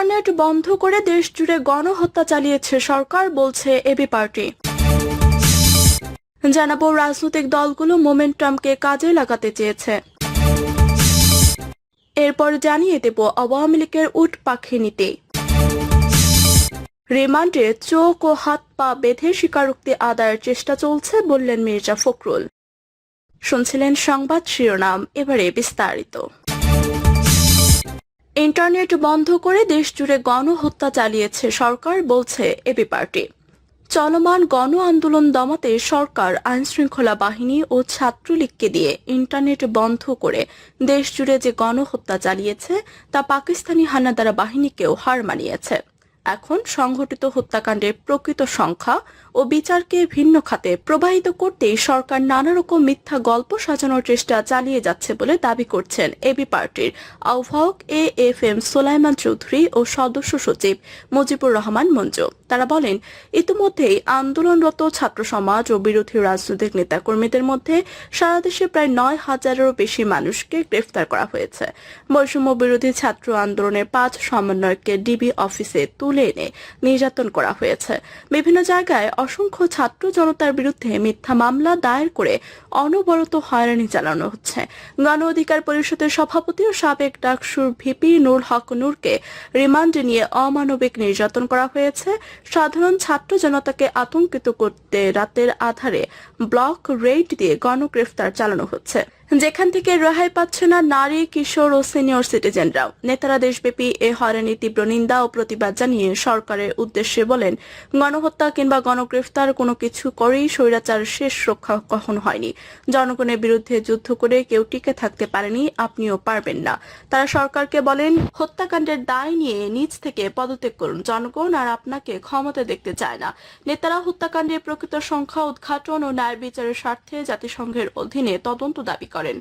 Internet বন্ধ করে দেশ জুড়ে গণহত্যা চালিয়েছে সরকার, বলছে এবি পার্টি। জানাব, রাজনৈতিক দলগুলো মোমেন্টামকে কাজে লাগাতে চেয়েছে। এরপর জানিয়ে দেব, আওয়ামী লীগের উট পাখি নীতি। রিমান্ডে চোখ ও হাত পা বেঁধে স্বীকারোক্তি আদায়ের চেষ্টা চলছে বললেন মির্জা ফখরুল। শুনছিলেন সংবাদ শিরোনাম, এবারে বিস্তারিত। ইন্টারনেট বন্ধ করে দেশ জুড়ে গণহত্যা চালিয়েছে সরকার, বলছে এবি পার্টি। চলমান গণ আন্দোলন দমাতে সরকার, আইনশৃঙ্খলা বাহিনী ও ছাত্রলীগকে দিয়ে ইন্টারনেট বন্ধ করে দেশ জুড়ে যে গণহত্যা চালিয়েছে, তা পাকিস্তানি হানাদারা বাহিনীকেও হার মানিয়েছে। এখন সংঘটিত হত্যাকাণ্ডের প্রকৃত সংখ্যা ও বিচারকে ভিন্ন খাতে প্রবাহিত করতেই সরকার নানা রকম মিথ্যা গল্প সাজানোর চেষ্টা চালিয়ে যাচ্ছে বলে দাবি করছেন এবি পার্টির আহ্বায়ক A F M Solaiman Chowdhury ও সদস্য সচিব মুজিবুর রহমান মঞ্জু। তারা বলেন, ইতিমধ্যেই আন্দোলনরত ছাত্র সমাজ ও বিরোধী রাজনৈতিক নেতাকর্মীদের মধ্যে সারা দেশে প্রায় নয় হাজারেরও বেশি মানুষকে গ্রেফতার করা হয়েছে। বৈষম্য বিরোধী ছাত্র আন্দোলনের পাঁচ সমন্বয়ককে ডিবি অফিসে তুলে এনে নির্যাতন করা হয়েছে। বিভিন্ন জায়গায় অসংখ্য ছাত্র জনতার বিরুদ্ধে মিথ্যা মামলা দায়ের করে অনবরত হয়রানি চালানো হচ্ছে। গণ অধিকার পরিষদের সভাপতি ও সাবেক ডাকসুর ভিপি নুর হক নূরকে রিমান্ডে নিয়ে অমানবিক নির্যাতন করা হয়েছে। সাধারণ ছাত্র জনতাকে আতঙ্কিত করতে রাতের আধারে ব্লক রেড দিয়ে গণগ্রেফতার চালানো হচ্ছে। যেখান থেকে রেহাই পাচ্ছে না নারী, কিশোর ও সিনিয়র সিটিজেনরাও। নেতারা দেশব্যাপী এ হয়রানি তীব্র নিন্দা ও প্রতিবাদ জানিয়ে সরকারের উদ্দেশ্যে বলেন, গণহত্যা কিংবা গণগ্রেফতার কোনো কিছু করেই স্বৈরাচার শেষ রক্ষা কখনো হয়নি। জনগণের বিরুদ্ধে যুদ্ধ করে কেউ টিকে থাকতে পারেনি, আপনিও পারবেন না। তারা সরকারকে বলেন, হত্যাকাণ্ডের দায় নিয়ে নিজ থেকে পদত্যাগ করুন। জনগণ আর আপনাকে ক্ষমতা দেখতে চায় না। নেতারা হত্যাকাণ্ডের প্রকৃত সংখ্যা, উদ্ঘাটন ও ন্যায় বিচারের স্বার্থে জাতিসংঘের অধীনে তদন্ত দাবি করেন।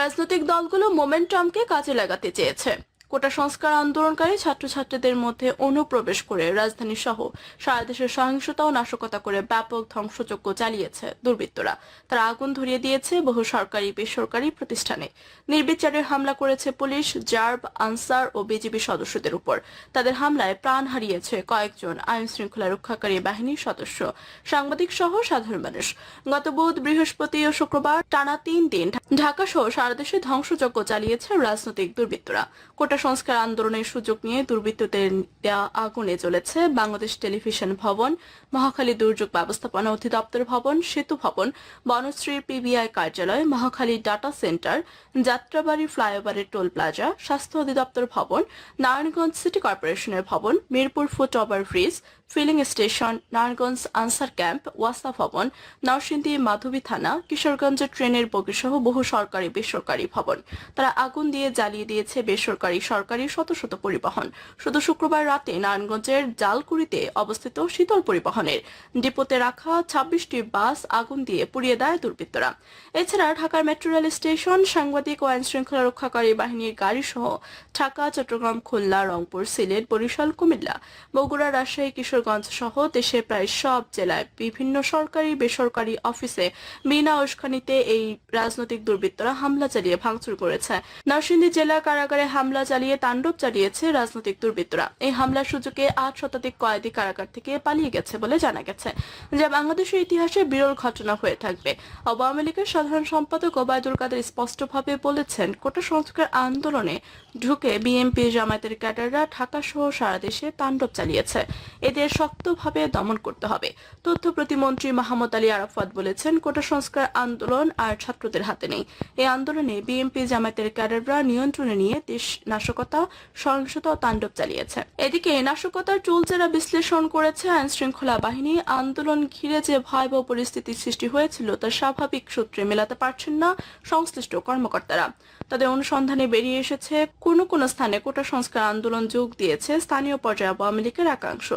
রাজনৈতিক দলগুলো মোমেন্টামকে কাজে লাগাতে চেয়েছে। কোটা সংস্কার আন্দোলনকারী ছাত্রছাত্রীদের মধ্যে অনুপ্রবেশ করে রাজধানী সহ সারা দেশের সহিংসতা ও নাশকতা করে ব্যাপক ধ্বংসযজ্ঞ চালিয়েছে দুর্বৃত্তরা। তারা আগুন ধরিয়ে দিয়েছে বহু সরকারি, বেসরকারি প্রতিষ্ঠানে। নির্বিচারে হামলা করেছে পুলিশ, জার্ব, আনসার ও বিজিবি সদস্যদের উপর। তাদের হামলায় প্রাণ হারিয়েছে কয়েকজন আইন শৃঙ্খলা রক্ষাকারী বাহিনীর সদস্য। সাংবাদিক সহ সাধারণ মানুষ। গত বুধ, বৃহস্পতি ও শুক্রবার টানা তিন দিন ঢাকা সহ সারা দেশে ধ্বংসযজ্ঞ চালিয়েছে রাজনৈতিক দুর্বৃত্তরা। কোটা সংস্কার আন্দোলনের সুযোগ নিয়ে দুর্বৃত্তদের দেওয়া আগুনে চলেছে বাংলাদেশ টেলিভিশন ভবন, মহাখালী দুর্যোগ ব্যবস্থাপনা অধিদপ্তর ভবন, সেতু ভবন, বনশ্রীর পিবিআই কার্যালয়, মহাখালী ডাটা সেন্টার, যাত্রাবাড়ি ফ্লাইওভারের টোল প্লাজা, স্বাস্থ্য অধিদপ্তর ভবন, নারায়ণগঞ্জ সিটি কর্পোরেশনের ভবন, Mirpur foot over bridge filling station Narayanganj Ansar camp ওয়াসা ভবন নরসিংদী মাধবী থানা কিশোরগঞ্জ ট্রেনের বগিসহ বহু সরকারি, বেসরকারি ভবন। তারা আগুন দিয়ে জ্বালিয়ে দিয়েছে বেসরকারি, সরকারি শত শত পরিবহন। শুধু শুক্রবার রাতে নারায়ণগঞ্জের জালকুড়িতে অবস্থিত শীতল পরিবহনের ডিপোতে রাখা ছাব্বিশটি বাস আগুন দিয়ে পুড়িয়ে দেয় দুর্বৃত্তরা। এছাড়া ঢাকার মেট্রো রেল স্টেশন, সাংবাদিক ও আইন শৃঙ্খলা রক্ষাকারী বাহিনীর গাড়ি সহ ঢাকা, চট্টগ্রাম, খুলনা, রংপুর, সিলেট, বরিশাল, কুমিল্লা, বগুড়া, রাজশাহী কিশোরগঞ্জ সহ দেশের প্রায় সব জেলায় বিভিন্ন সরকারি, বেসরকারি অফিসে বিনা উস্কানিতে এই রাজনৈতিক দুর্বৃত্তরা হামলা চালিয়ে ভাঙচুর করেছে। নরসিংদী জেলা কারাগারে হামলা চালিয়ে তাণ্ডব চালিয়েছে রাজনৈতিক দুর্বৃত্তরা। এই হামলার সুযোগে আট শতাধিক কয়েদি কারাগার থেকে পালিয়ে গেছে বলে জানা গেছে, যা বাংলাদেশের ইতিহাসে বিরল ঘটনা হয়ে থাকবে। আওয়ামী লীগের সাধারণ সম্পাদক ওবায়দুল কাদের স্পষ্টভাবে বলেছেন, কোটা সংস্কার আন্দোলনে ঢুকে বিএনপি জামায়াতের ক্যাডাররা ঢাকা সহ সারা দেশে তাণ্ডব চালিয়েছে। এদের শক্তভাবে দমন করতে হবে। তথ্য প্রতিমন্ত্রী মাহমুদ আলী আরাফাত বলেছেন, কোটা সংস্কার আন্দোলন আর ছাত্রদের হাতে নেই। এই আন্দোলনে বিএনপি জামায়াতের ক্যাডাররা নিয়ন্ত্রণে নিয়ে দেশ নাশকতা, সহিংসতা ও তাণ্ডব চালিয়েছে। এদিকে নাশকতার চুলচেরা বিশ্লেষণ করেছে আইন শৃঙ্খলা বাহিনী। আন্দোলন ঘিরে যে ভয়াবহ পরিস্থিতির সৃষ্টি হয়েছিল, তা স্বাভাবিক সূত্রে মেলাতে পারছেন না সংশ্লিষ্ট কর্মকর্তারা। তাদের অনুসন্ধানে বেরিয়ে এসেছে, কোন কোন স্থানে কোটা সংস্কার আন্দোলন যোগ দিয়েছে স্থানীয় পর্যায়ে আওয়ামী লীগের একাংশ।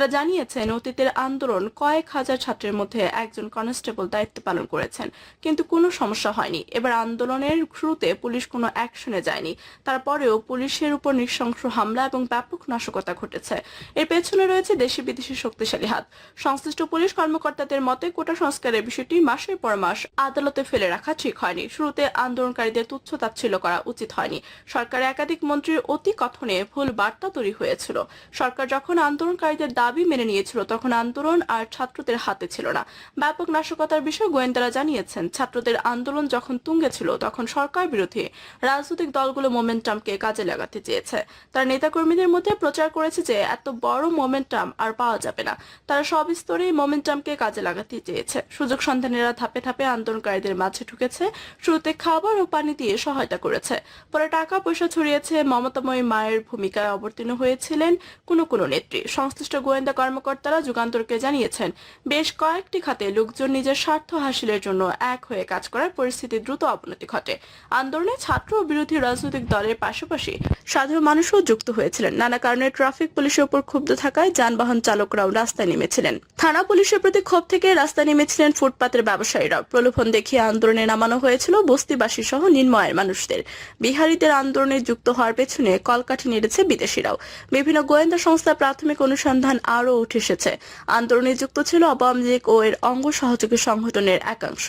তারা জানিয়েছেন, অতীতের আন্দোলন কয়েক হাজার ছাত্রের মধ্যে একজন কনস্টেবল দায়িত্ব পালন করেছেন, কিন্তু কোনো সমস্যা হয়নি। এবার আন্দোলনের শুরুতে পুলিশ কোনো অ্যাকশনে যায়নি। তারপরেও পুলিশের উপর নৃশংস হামলা এবং ব্যাপক নাশকতা ঘটেছে। এর পেছনে রয়েছে দেশি বিদেশি শক্তিশালী হাত। সংশ্লিষ্ট পুলিশ কর্মকর্তাদের মতে, কোটা সংস্কারের বিষয়টি মাসের পর মাস আদালতে ফেলে রাখা ঠিক হয়নি। শুরুতে আন্দোলনকারীদের তুচ্ছ তাচ্ছিল্য করা উচিত হয়নি। সরকারের একাধিক মন্ত্রীর অতি কথনে ভুল বার্তা তৈরি হয়েছিল। সরকার যখন আন্দোলনকারীদের দাবি মেনে নিয়েছিল, তখন আন্দোলন আর ছাত্রদের হাতে ছিল না। ব্যাপক নাশকতার বিষয়ে গোয়েন্দারা জানিয়েছেন, ছাত্রদের আন্দোলন যখন তুঙ্গে ছিল, তখন সরকার বিরোধী রাজনৈতিক দলগুলো মোমেন্টামকে কাজে লাগাতে চেয়েছে। তারা নেতাকর্মীদের মধ্যে প্রচার করেছে যে, এত বড় মোমেন্টাম আর পাওয়া যাবে না। তারা সব স্তরে মোমেন্টামকে কাজে লাগাতে চেয়েছে। সুযোগ সন্ধানীরা ধাপে ধাপে আন্দোলনকারীদের মাঝে ঢুকেছে, শুরুতে খাবার ও পানি দিয়ে সহায়তা করেছে। পরে টাকা পয়সা ছড়িয়েছে, মমতাময় মায়ের ভূমিকায় অবতীর্ণ হয়েছিলেন কোনো কোনো নেত্রী। সংশ্লিষ্ট গোয়েন্দা কর্মকর্তারা যুগান্তরকে জানিয়েছেন, বেশ কয়েকটি খাতে লোকজন নিজের স্বার্থ হাসিলের জন্য এক হয়ে কাজ করার পরিস্থিতি দ্রুত অবনতি ঘটে। আন্দোলনে ছাত্র ও বিরোধী রাজনৈতিক দলের পাশাপাশি সাধারণ মানুষও যুক্ত হয়েছিলেন। নানা কারণে ট্রাফিক পুলিশের উপর ক্ষুব্ধ থাকায় যানবাহন চালকরাও রাস্তায় নেমেছিলেন। থানা পুলিশের প্রতি ক্ষোভ থেকে রাস্তায় নেমেছিলেন ফুটপাতের ব্যবসায়ীরা প্রলোভন দেখিয়ে আন্দোলনে নামানো হয়েছিল বস্তিবাসী সহ নির্ময়ের মানুষদের। বিহারীদের আন্দোলনে যুক্ত হওয়ার পেছনে কলকাঠি নেড়েছে বিদেশিরাও। বিভিন্ন গোয়েন্দা সংস্থা প্রাথমিক অনুসন্ধান আরও উঠে এসেছে। আন্দোলনে যুক্ত ছিল আওয়ামী লীগ ও এর অঙ্গ সহযোগী সংগঠনের একাংশ।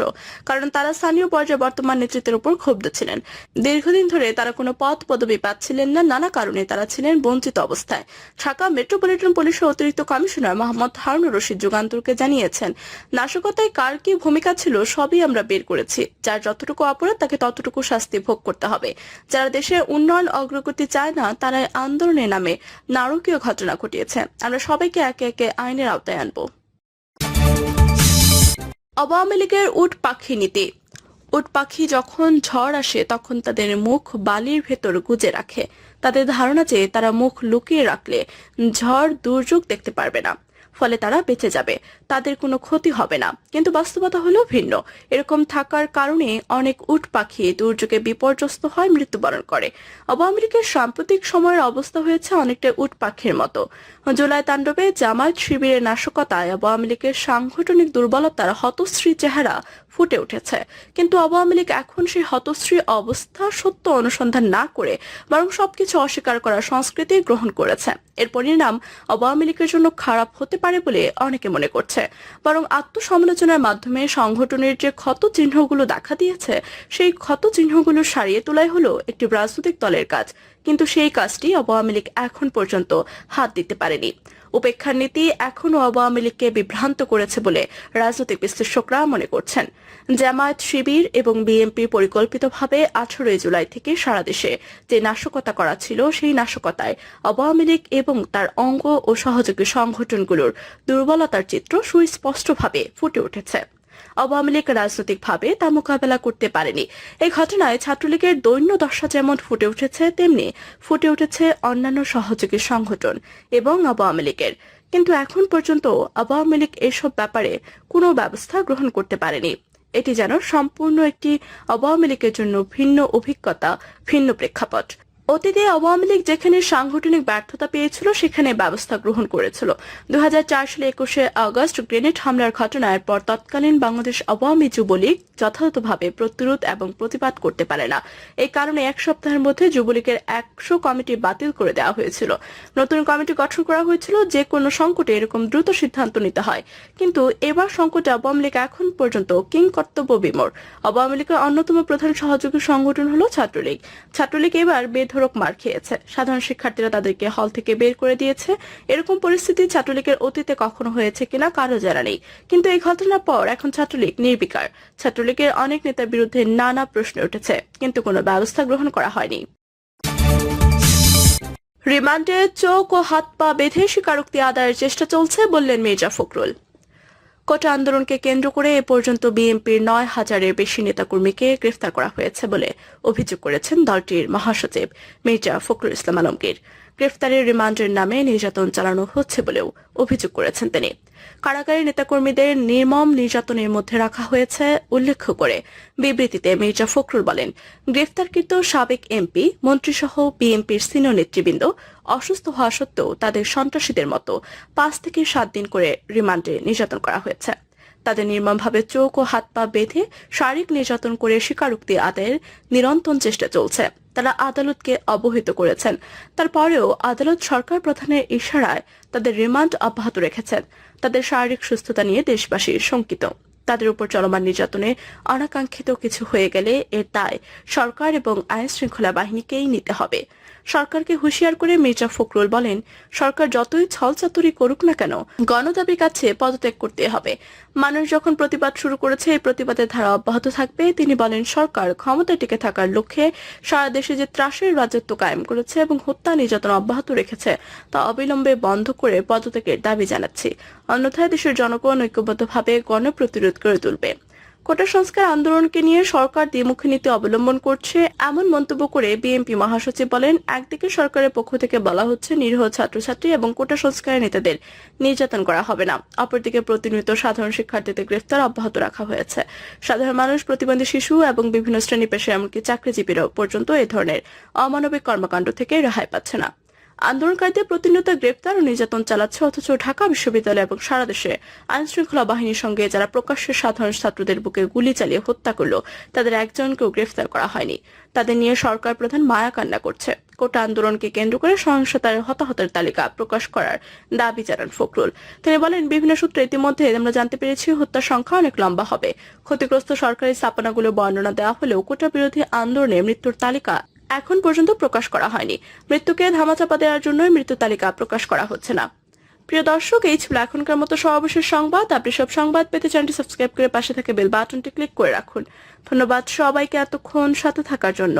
কারণ তারা স্থানীয় পর্যায়ে বর্তমান নেতৃত্বের উপর ক্ষুব্ধ ছিলেন। দীর্ঘদিন ধরে তারা কোনো পদ পদবি পাচ্ছিলেন না, নানা কারণে তারা ছিলেন বঞ্চিত অবস্থায়। ঢাকা মেট্রোপলিটন পুলিশের অতিরিক্ত কমিশনার মোহাম্মদ হারুনুর রশিদ যুগান্তরকে জানিয়েছেন, নাশকতায় কার কি ভূমিকা ছিল সবই আমরা বের করেছি। যার যতটুকু অপরাধ, তাকে ততটুকু শাস্তি ভোগ করতে হবে। যারা দেশের উন্নয়ন অগ্রগতি চায় না তারা আন্দোলনের নামে নারকীয় ঘটনা ঘটিয়েছে। আমরা সবাইকে একে একে আইনের আওতায় আনব। আওয়ামী লীগের উট পাখি নীতি। উট পাখি যখন ঝড় আসে, তখন তাদের মুখ বালির ভেতর গুজে রাখে। তাদের ধারণা যে তারা মুখ লুকিয়ে রাখলে ঝড় দুর্যোগ দেখতে পারবে না। ফলে তারা বেঁচে যাবে। তাদের কোনো ক্ষতি হবে না। কিন্তু বাস্তবতা হলো ভিন্ন। এরকম থাকার কারণে অনেক উট পাখি দুর্যোগে বিপর্যস্ত হয় মৃত্যুবরণ করে। আওয়ামী লীগের সাম্প্রতিক সময়ের অবস্থা হয়েছে অনেকটা উট পাখির মতো। জুলাই তাণ্ডবে জামায়াত শিবিরের নাশকতায় আওয়ামী লীগের সাংগঠনিক দুর্বলতার হতশ্রী চেহারা ফুটে উঠেছে। কিন্তু আওয়ামী লীগ এখন সেই হতশ্রী অবস্থা সত্য অনুসন্ধান না করে বরং সবকিছু অস্বীকার করার সংস্কৃতি গ্রহণ করেছে। এর পরিণাম আওয়ামী লীগের জন্য খারাপ হতে পারে বলে অনেকে মনে করছে। বরং আত্মসমালোচনার মাধ্যমে সংগঠনের যে ক্ষত চিহ্নগুলো দেখা দিয়েছে, সেই ক্ষত চিহ্নগুলো সারিয়ে তোলাই হলো একটি রাজনৈতিক দলের কাজ। কিন্তু সেই কাজটি আওয়ামী লীগ এখন পর্যন্ত হাত দিতে পারেনি। উপেক্ষার নীতি এখনও আওয়ামী লীগকে বিভ্রান্ত করেছে বলে রাজনৈতিক বিশ্লেষকরা মনে করছেন। জামায়াত শিবির এবং বিএনপি পরিকল্পিতভাবে আঠারোই জুলাই থেকে সারা দেশে যে নাশকতা করা ছিল, সেই নাশকতায় আওয়ামী লীগ এবং তার অঙ্গ ও সহযোগী সংগঠনগুলোর দুর্বলতার চিত্র সুস্পষ্টভাবে ফুটে উঠেছে। আওয়ামী লীগ রাজনৈতিকভাবে তা মোকাবেলা করতে পারেনি। এই ঘটনায় ছাত্রলীগের দৈন্য দশা যেমন ফুটে উঠেছে, তেমনি ফুটে উঠেছে অন্যান্য সহযোগী সংগঠন এবং আওয়ামী লীগের। কিন্তু এখন পর্যন্ত আওয়ামী লীগ এসব ব্যাপারে কোনো ব্যবস্থা গ্রহণ করতে পারেনি। এটি যেন সম্পূর্ণ একটি আওয়ামী লীগের জন্য ভিন্ন অভিজ্ঞতা, ভিন্ন প্রেক্ষাপট। অতীতে আওয়ামী লীগ যেখানে সাংগঠনিক ব্যর্থতা পেয়েছিল, সেখানে ব্যবস্থা গ্রহণ করেছিল। দু সালে একুশে আগস্ট গ্রেনেড হামলার ঘটনার পর তৎকালীন বাংলাদেশ আওয়ামী যুবলীগ যথাযথভাবে প্রতিরোধ এবং প্রতিবাদ করতে পারে না। এই কারণে এক সপ্তাহের মধ্যে যুবলীগের একশো কমিটি বাতিল করে দেওয়া হয়েছিল। নতুন কমিটি গঠন করা হয়েছিল, যে কোনো সংকটে এরকম দ্রুত সিদ্ধান্ত নিতে হয়। কিন্তু এবার সংকটে আওয়ামী লীগ এখন পর্যন্ত কিং কর্তব্য বিমর। আওয়ামী লীগের অন্যতম প্রধান সহযোগী সংগঠন হলো ছাত্রলীগ। ছাত্রলীগ এবার বেধরক মার খেয়েছে। সাধারণ শিক্ষার্থীরা তাদেরকে হল থেকে বের করে দিয়েছে। এরকম পরিস্থিতি ছাত্রলীগের অতীতে কখনো হয়েছে কিনা কারও জানা নেই। কিন্তু এই ঘটনার পর এখন ছাত্রলীগ নির্বিকার। ছাত্রলীগের অনেক নেতার বিরুদ্ধে নানা প্রশ্ন উঠেছে, কিন্তু কোনো ব্যবস্থা গ্রহণ করা হয়নি। রিমান্ডে চোখ ও হাত পা বেঁধে স্বীকারোক্তি আদায়ের চেষ্টা চলছে, বললেন মির্জা ফখরুল। কোটা আন্দোলনকে কেন্দ্র করে এ পর্যন্ত বিএনপির নয় হাজারের বেশি নেতাকর্মীকে গ্রেফতার করা হয়েছে বলে অভিযোগ করেছেন দলটির মহাসচিব মির্জা ফখরুল ইসলাম আলমগীর। গ্রেফতারের রিমান্ডের নামে নির্যাতন চালানো হচ্ছে বলেও অভিযোগ করেছেন তিনি। কারাগারের নেতাকর্মীদের নির্মম নির্যাতনের মধ্যে রাখা হয়েছে উল্লেখ করে। বিবৃতিতে মির্জা ফখরুল বলেন, গ্রেফতারকৃত সাবেক এমপি, মন্ত্রীসহ বিএনপির সিনিয়র নেতৃবৃন্দ অসুস্থ হওয়া সত্ত্বেও তাদের সন্ত্রাসীদের মতো পাঁচ থেকে সাত দিন করে রিমান্ডে নির্যাতন করা হয়েছে। তাদের নির্মমভাবে চোখ ও হাত পা বেঁধে শারীরিক নির্যাতন করে স্বীকারোক্তি আদায়ের নিরন্তর চেষ্টা চলছে। তারা আদালতকে অবহিত করেছেন। তারপরেও আদালত সরকার প্রধানের ইশারায় তাদের রিমান্ড অব্যাহত রেখেছেন। তাদের শারীরিক সুস্থতা নিয়ে দেশবাসী শঙ্কিত। তাদের উপর চলমান নির্যাতনে অনাকাঙ্ক্ষিত কিছু হয়ে গেলে এর দায় সরকার এবং আইন শৃঙ্খলা বাহিনীকেই নিতে হবে। সরকারকে হুঁশিয়ার করে মির্জা ফখরুল বলেন, সরকার যতই ছলচাতুরি করুক না কেন, গণদাবির কাছে পদত্যাগ করতে হবে। মানুষ যখন প্রতিবাদ শুরু করেছে, এই প্রতিবাদের ধারা অব্যাহত থাকবে। তিনি বলেন, সরকার ক্ষমতায় টিকে থাকার লক্ষ্যে সারা দেশে যে ত্রাসের রাজত্ব কায়েম করেছে এবং হত্যা নির্যাতন অব্যাহত রেখেছে, তা অবিলম্বে বন্ধ করে পদত্যাগের দাবি জানাচ্ছি। অন্যথায় দেশের জনগণ ঐক্যবদ্ধভাবে গণপ্রতিরোধ করে তুলবে। কোটা সংস্কার আন্দোলনকে নিয়ে সরকার দ্বিমুখী নীতি অবলম্বন করছে এমন মন্তব্য করে বিএনপি মহাসচিব বলেন, একদিকে সরকারের পক্ষ থেকে বলা হচ্ছে নিরীহ ছাত্রছাত্রী এবং কোটা সংস্কারের নেতাদের নির্যাতন করা হবে না। অপরদিকে প্রতিনিয়ত সাধারণ শিক্ষার্থীদের গ্রেফতার অব্যাহত রাখা হয়েছে। সাধারণ মানুষ, প্রতিবন্ধী শিশু এবং বিভিন্ন শ্রেণি পেশা এমনকি চাকরিজীবীরাও পর্যন্ত এই ধরনের অমানবিক কর্মকাণ্ড থেকে রেহাই পাচ্ছে না। আন্দোলনকারীদের প্রতিনিয়ত গ্রেপ্তার ও নির্যাতন চালাচ্ছে, অথচ ঢাকা বিশ্ববিদ্যালয় এবং সারা দেশে আইন শৃঙ্খলা বাহিনীর সঙ্গে যারা প্রকাশ্যে সাধারণ ছাত্রদের বুকে গুলি চালিয়ে হত্যা করল, তাদের একজনকেও গ্রেফতার করা হয়নি। তাদের নিয়ে সরকার প্রধান মায়া কান্না করছে। কোটা আন্দোলনকে কেন্দ্র করে সহিংসতার হতাহতের তালিকা প্রকাশ করার দাবি জানান ফখরুল। তিনি বলেন, বিভিন্ন সূত্রে ইতিমধ্যে আমরা জানতে পেরেছি, হত্যার সংখ্যা অনেক লম্বা হবে। ক্ষতিগ্রস্ত সরকারি স্থাপনাগুলো বর্ণনা দেওয়া হলেও কোটা বিরোধী আন্দোলনে মৃত্যুর তালিকা এখন পর্যন্ত প্রকাশ করা হয়নি। মৃত্যুকে ধামাচাপা দেওয়ার জন্যই মৃত্যু তালিকা প্রকাশ করা হচ্ছে না। প্রিয় দর্শক, এই ছিল এখনকার মতো সর্বশেষ সংবাদ। আপনি সব সংবাদ পেতে চ্যানেলটি সাবস্ক্রাইব করে পাশে থাকে বেল বাটনটি ক্লিক করে রাখুন। ধন্যবাদ সবাইকে এতক্ষণ সাথে থাকার জন্য।